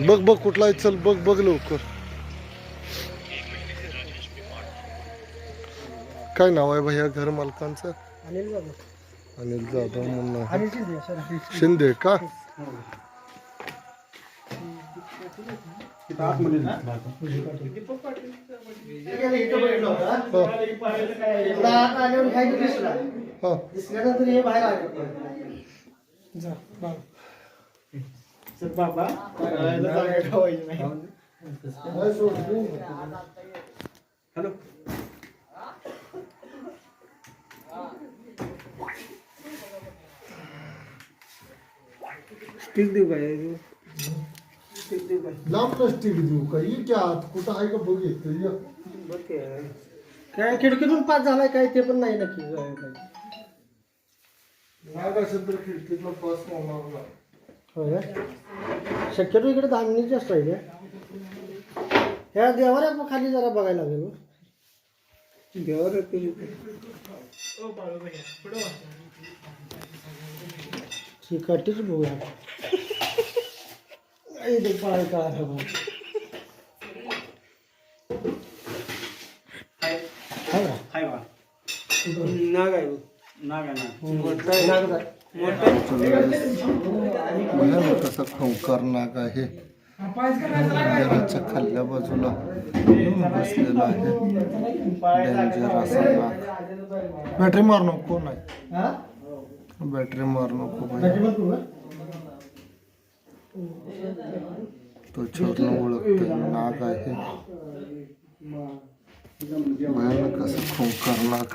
बघ बघ कुठला आहे चल बघ बघ लवकर. काय नाव आहे भैया घर मालकांचं? अनिल जाधव. म्हणून आहे. शिंदे सर शिंदे का? आल्यावर काय दिसला. हा. दिसल्यानंतर हे बाहेर आले. जा बाबा हॅलो स्टिक देऊ काय स्टिक देऊ काय लांब प्लास्टिक देऊ का ये क्या कुठं आहे का बघ येतं ये. बघ की. काय खिडकीतून पास झालाय काय ते पण नाही नक्की काय असेल तर खिडकीतनं पास होणार नाही. होय का? शक्यतो इकडे दहा मिनिट जास्त आहे का ह्या देवाऱ्या पण खाली जरा बघायला लागेल हो. देवावर येते. ही कटीच बघूया आई ते पाय का आहे बघ. आहे का? हाय बा नाग आहे. नाग आहे नाग मोठा आहे. नागच आहे. नाग आहे मंदिराच्या खाल्ल्या बाजूला बसलेला आहे डेंजर असा नाग बॅटरी मार नको कोण आहे बॅटरी मार नको भैया. तो छोरनं ओळखतोय नाग आहे भयानक असं खोंकार नाग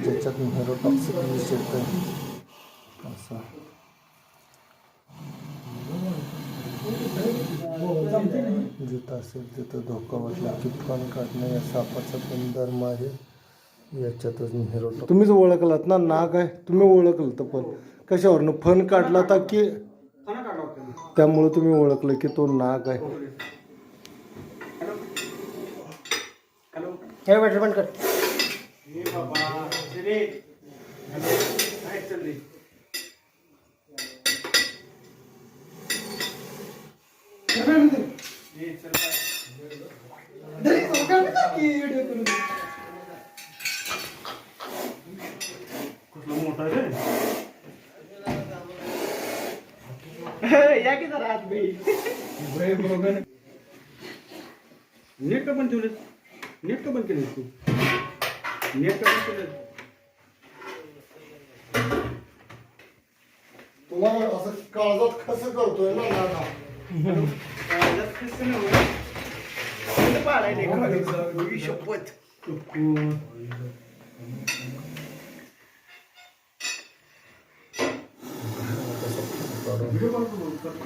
ज्याच्यात न्यूरोटॉक्सिक विष येतं असं जिथं असेल तिथं धोका वाटला की फण काढणं या सापाचा गुणधर्म आहे. याच्यातच तुम्हीच ओळखलात ना नाग आहे तुम्ही ओळखलं तर पण. कशावरनं? फण काढला तर की. त्यामुळे तुम्ही ओळखलं की तो नाग आहे हॅलो? हे बॅटरी बंद कर. हे बाबा रे. काय चाललंय? हे चल काय. मोठा रे या की जरा आत बाई नेट का बंद ठेवले नेट का बंद केलं तू नेट का बंद केलं तुम्हाला असं काळजात कसं करतोय? ना शपथ.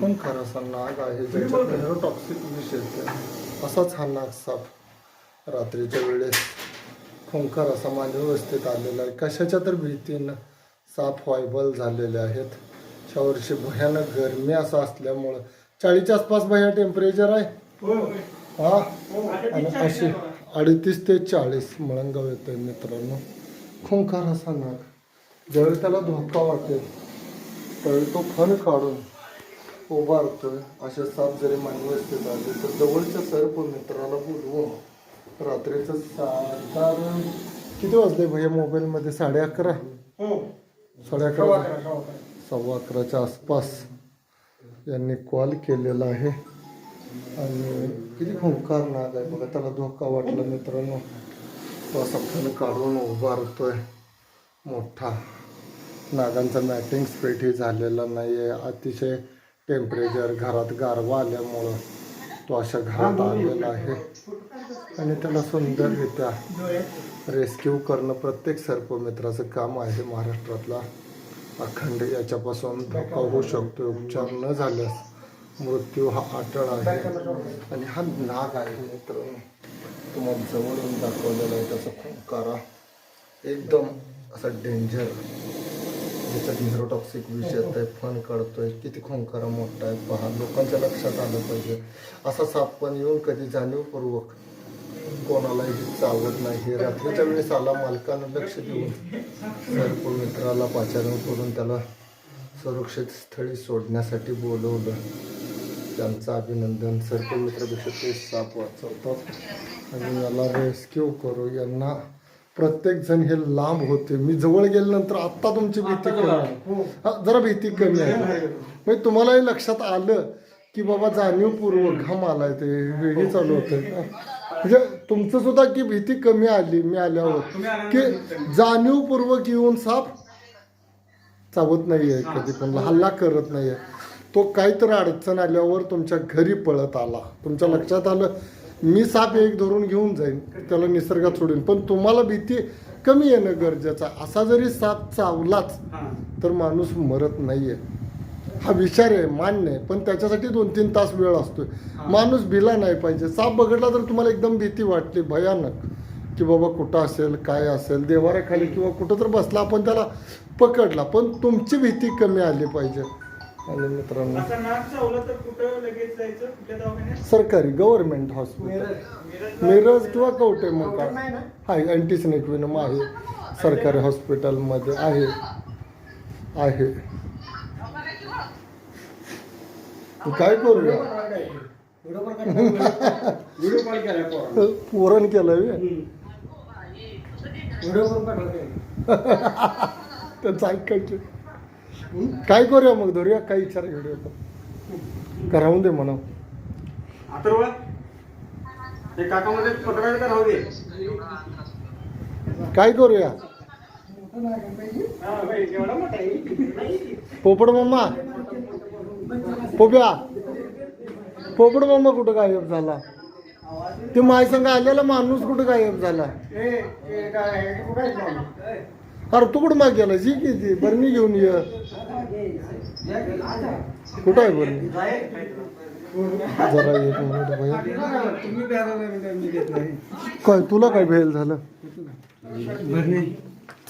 खून खरा असा नाग आहे ज्याच्यात टॉक्सिक विष येते असाच हा नाग साप रात्रीच्या वेळेस. खुंखार असा माझ्या व्यवस्थेत आलेला आहे. कशाच्या तर भीतीनं साप व्हायबल झालेले आहेत. ह्या वर्षी भयानक गरमी असं असल्यामुळं. चाळीसच्या आसपास भया टेम्परेचर आहे. हा? आणि अशी अडतीस ते चाळीस मळंगाव येतोय मित्रांनो. खुंखार असा नाग ज्यावेळी त्याला धोका वाटेल त्यावेळी तो फण काढून उभारतोय असे साप जरी मानवस्थित आले तर जवळच्या सर्प मित्राला बोलवून रात्रीचं साधारण किती वाजले भैया मोबाईलमध्ये? साडे अकरा? साडे अकरा सव्वा अकराच्या आसपास यांनी कॉल केलेला आहे. आणि किती खुंकार नाग आहे बघा त्याला धोका वाटला मित्रांनो. तो असा फण काढून उभारतोय मोठा. नागांचा मॅटिंग स्पेट ही झालेला नाही आहे अतिशय टेम्परेचर घरात गारवा आल्यामुळं तो अशा घरात आलेला आहे. आणि त्याला सुंदररित्या रेस्क्यू करणं प्रत्येक सर्पमित्राचं काम आहे. महाराष्ट्रातला अखंड याच्यापासून धोका होऊ शकतो उपचार न झाल्यास मृत्यू हा अटळ आहे. आणि हा नाग आहे मित्र तुम्हाला जवळून दाखवलेला आहे. त्याचा खूप एकदम असा डेंजर ज्याच्यात न्यूरोटॉक्सिक विष येत आहे फन काढतोय किती खोंकारा मोठा आहे पहा लोकांच्या लक्षात आलं पाहिजे. असा साप पण येऊन कधी जाणीवपूर्वक कोणालाही चावत नाही. रात्रीच्या वेळेस आला मालकानं लक्ष देऊन सर्प मित्राला पाचारण करून त्याला सुरक्षित स्थळी सोडण्यासाठी बोलवलं. त्यांचं अभिनंदन. सर्प मित्रापेक्षा ते साप वाचवतात. आणि याला रेस्क्यू करू. यांना प्रत्येक जण हे लांब होते. मी जवळ गेल्यानंतर आत्ता तुमची भीती कमी आहे. हा, जरा भीती कमी आहे. म्हणजे तुम्हालाही लक्षात आलं की बाबा जाणीवपूर्वक घाम आलाय ते वेगळी चालू होते. म्हणजे तुमचं सुद्धा की भीती कमी आली मी आल्यावर. की जाणीवपूर्वक येऊन साप चावत नाहीये कधी पण हल्ला करत नाहीये. तो काहीतरी अडचण आल्यावर तुमच्या घरी पळत आला. तुमच्या लक्षात आलं मी साप एक धरून घेऊन जाईन त्याला निसर्गात सोडीन. पण तुम्हाला भीती कमी येणं गरजेचं. असा जरी साप चावलाच तर माणूस मरत नाहीये. हा विचार आहे मान्य आहे. पण त्याच्यासाठी दोन तीन तास वेळ असतोय. माणूस भिला नाही पाहिजे. साप बघडला तर तुम्हाला एकदम भीती वाटली भयानक. की बाबा कुठं असेल काय असेल देवाऱ्याखाली किंवा कुठं तर बसला आपण त्याला पकडला. पण तुमची भीती कमी आली पाहिजे. आणि मित्रांनो. असं नाक चावलं तर कुठं लगेच जायचं? कुठल्या दवाखान्यात? सरकारी गव्हर्नमेंट हॉस्पिटल. मिरज. किंवा कवटे मग आहे अँटीस्नेक विनम आहे. सरकारी हॉस्पिटलमध्ये आहे. आहे. तू काय करूया. पुरण केलं. त्यांचं ऐकायचं काय करूया मग? धरूया? काय विचार घेऊया का राहून दे म्हणा अथर्व ते काकामध्ये पत्राचं का राहू दे? काय करूया. पोपड मामा. पोप्या. पोपड मामा कुठं गायब झाला? ते माय संग आलेला माणूस कुठं गायब झाला? अरे तू कुठं माग गेला जी की ती बरणी घेऊन ये. कुठं आहे बरणी जरा एक मिनिट मी- काय तुला काय भेल झालं?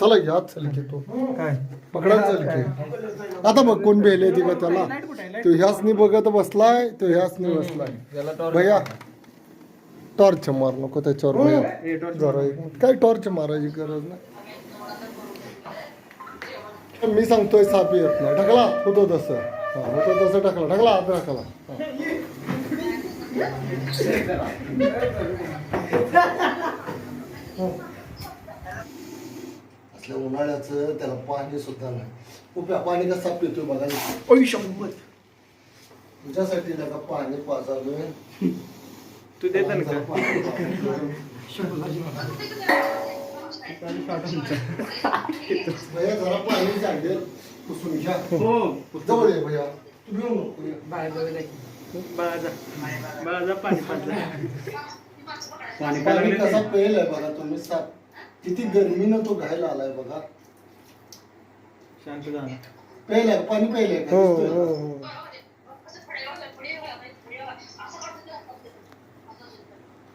चला घ्या आत चल की तू. काय पकडा चल की. आता बघ कोण भेले ती का त्याला. तो ह्याचनी बघत बसलाय तो ह्यासनी बसलाय. भैया टॉर्च मार नको त्याच्यावर भैया. जरा एक काय टॉर्च मारायची गरज नाही. मी सांगतोय साप येत नाही. ढकला होतो तसं. हा, होतो तसं ढकला. ढकला आत ढकला. हा. असल्या उन्हाळ्याचं त्याला पाणी सुद्धा नाही. उप्या पाणी कसा पितोय बघा ओय शंभर. तुझ्यासाठी नका पाणी पाजालोय तू देता ना. भैया जरा पाणी सांगेल पुसून घ्या हो जवळ ये भैया तू घेऊ नको ये. बाळाचा बाळाचा पाणी पाजलं पाणी पाणी पाजलं कसा पेल आहे बघा तुम्ही साप किती गर्मीनं तो घायला आलाय बघा शांत पेल आहे पाणी पेल आहे का? दिसतोय का?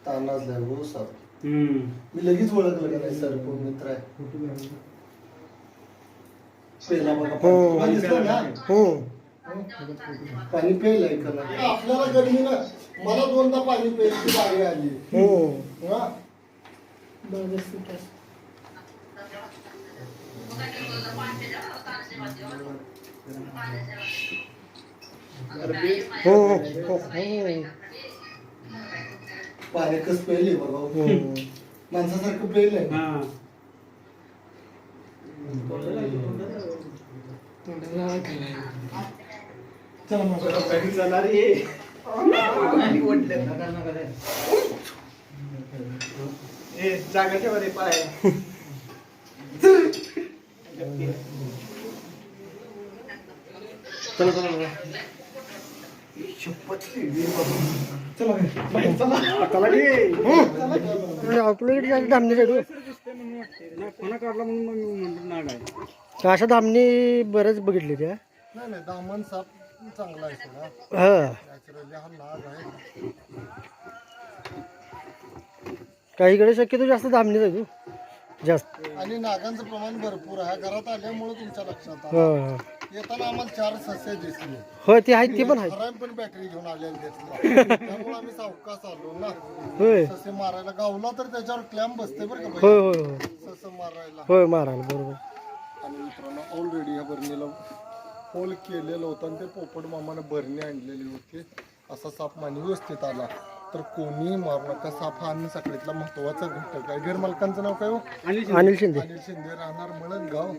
तानाच हो साप मी लगेच ओळखलं का नाही सर कोण मित्र आहे. पेला बघा पाणी. पाणी दिसलं ना? पाणी पेल आहे का नाही आपल्याला गर्मीनं मला दोनदा पाणी प्यायची बारी आली. हा? पाणी कस पेल बघा हो. माणसासारखं पेल आहे हा चला मग चला रे ए जागा ठेवा रे पाय चला चला. जायचं धामणी आहे अशा धामणी बरेच बघितले त्या नाही नाही दामन साप चांगला आहे हा हा काहीकडे शक्यतो जास्त धामणीच आहे तू जास्त आणि नागांचं प्रमाण भरपूर आहे. घरात आल्यामुळे तुमच्या लक्षात हा हा. येताना आम्हाला चार सस्य दिसले. होय ते आहेत ते पण आहेत. पण बॅटरी घेऊन आलेले दिसला. त्यामुळे आम्ही सावकाश आलो ना. होय. ससे मारायला गावला तर त्याच्यावर क्लॅम्प बसते बरं का होय होय होय. सस मारायला. होय मारायला बरोबर. आणि मित्रांनो ऑलरेडी ह्या बरणीला होल केलेलं होतं आणि ते पोपट मामानं बरणी आणलेली होती. असा साप मानी व्यवस्थित आला. तर कोणीही मारू नका. साप हा आणि सकाळीतला महत्त्वाचा घटक आहे. घर मालकांचं नाव काय हो? अनिल शिंदे. अनिल शिंदे. राहणार मळणगाव.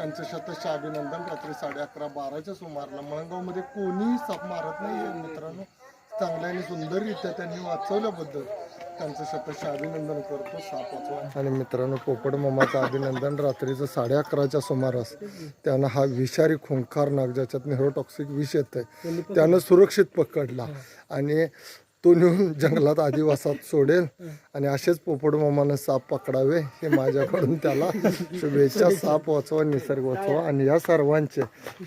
त्यांचं शतश अभिनंदन रात्री साडे अकरा बाराच्या सुमारला. मळंगावमध्ये कोणीही साप मारत नाही मित्रांनो चांगल्या आणि सुंदररित्या त्यांनी वाचवल्याबद्दल त्यांचं शतश अभिनंदन करतो साप वाचवा. आणि मित्रांनो पोपट मामाचं अभिनंदन रात्रीचं साडे अकराच्या सुमारास. त्यानं हा विषारी खुंखार नाग ज्याच्यात नेरोटॉक्सिक विष येत आहे त्यानं सुरक्षित पकडला. आणि तो नेऊन जंगलात आदिवासात सोडेल आणि असेच पोपट मामानं साप पकडावे हे माझ्याकडून त्याला शुभेच्छा. साप वाचवा निसर्ग वाचवा आणि या सर्वांचे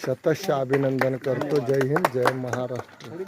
शतश अभिनंदन करतो. जय हिंद जय महाराष्ट्र.